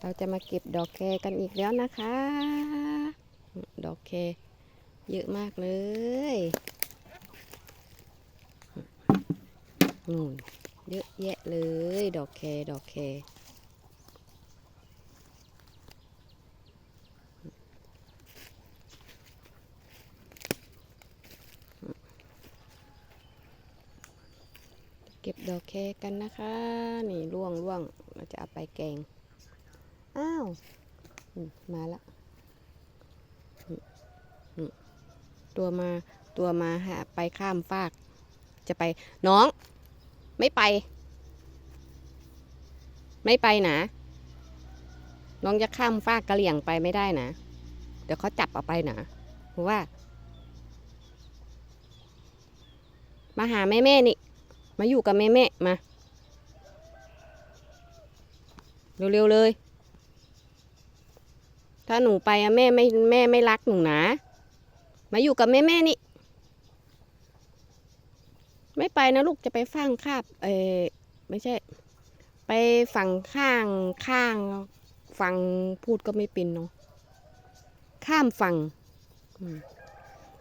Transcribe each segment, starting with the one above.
เราจะมาเก็บดอกแคกันอีกแล้วนะคะ ดอกแคเยอะมากเลยนู่นเยอะแยะเลย ดอกแคดอกแคเก็บดอกแคกันนะคะ นี่ร่วงร่วงเราจะเอาไปแกง อ้าวมาละตัวมาตัวมาหาไปข้ามฟาก จะไปน้อง ไม่ไป ไม่ไปนะ น้องจะข้ามฟากกระเหลี่ยงไปไม่ได้นะ เดี๋ยวเขาจับเอาไปนะเพราะว่า มาหาแม่แม่นี่ มาอยู่กับแม่แม่มา เร็วๆเลย ถ้าหนูไปอะแม่ไม่แม่ไม่รักหนูนะ มาอยู่กับแม่แม่นี่ ไม่ไปนะลูกจะไปฟังคาบเออไม่ใช่ ไปฝั่งข้างข้างฝั่งพูดก็ไม่เป็นเนาะข้ามฝั่ง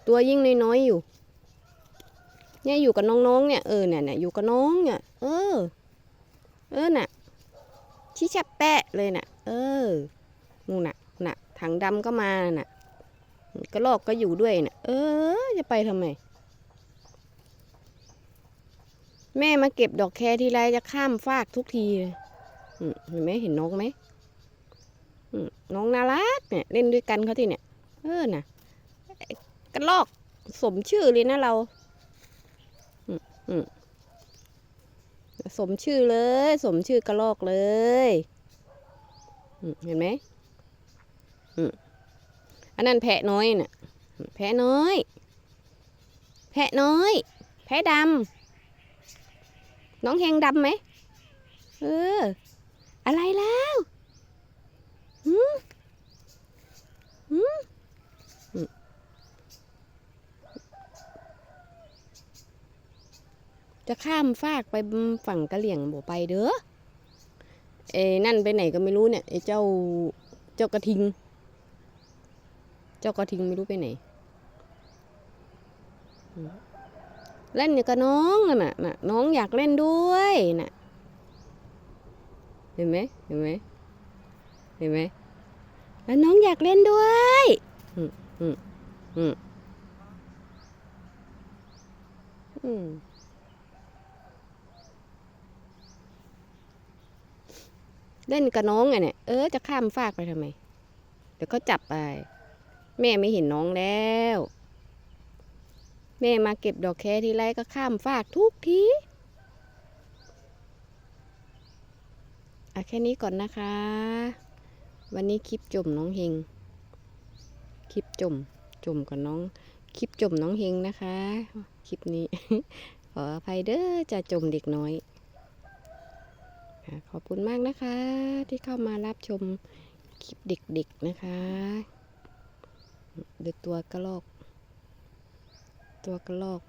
ตัวยิ่งน้อยๆอยู่ เนี่ยอยู่กับน้องๆเนี่ยเออเนี่ยเนี่ยอยู่กับน้องเนี่ยเออ เออน่ะชิชับแปะเลยน่ะ เออ นู่นน่ะน่ะ ถังดำก็มาน่ะกระลอกก็อยู่ด้วยน่ะ เออ จะไปทำไม แม่มาเก็บดอกแคทีไรจะข้ามฟากทุกทีเลยเห็นไหมเห็นน้องไหมน้องน่ารักเนี่ย เล่นด้วยกันเขาที่เนี่ย เออน่ะกระลอกสมชื่อเลยนะเราสมชื่อเลย สมชื่อกระลอกเลย เห็นไหม อันนั้นแพะน้อยน่ะ แพะน้อย แพะน้อย แพะดำน้องเฮงดำไหมเออ อะไรแล้วหืมหืมจะข้ามฟากไปฝั่งกะเหลี่ยงบ่ไปเด้อเอ้นั่นไปไหนก็ไม่รู้เนี่ยไอ้เจ้าเจ้ากระทิง เจ้ากระทิงไม่รู้ไปไหนเล่นกับน้องน่ะน่ะ น้องอยากเล่นด้วยน่ะ เห็นไหมเห็นไหมเห็นไหมแล้วน้องอยากเล่นด้วยอืมอืมอืมอืมเล่นกับน้องไงเนี่ย เออ จะข้ามฟากไปทำไม เดี๋ยวเขาจับไป แม่ไม่เห็นน้องแล้ว แม่มาเก็บดอกแคทีไรก็ข้ามฟากทุกทีอะแค่นี้ก่อนนะคะ วันนี้คลิปจมน้องเฮง คลิปจม จมกับน้อง คลิปจมน้องเฮงนะคะ คลิปนี้ ขออภัยเด้อจะจมเด็กน้อยขอบคุณมากนะคะที่เข้ามารับชมคลิปเด็กๆนะคะ เดือตัวกระลอก ตัวกระลอก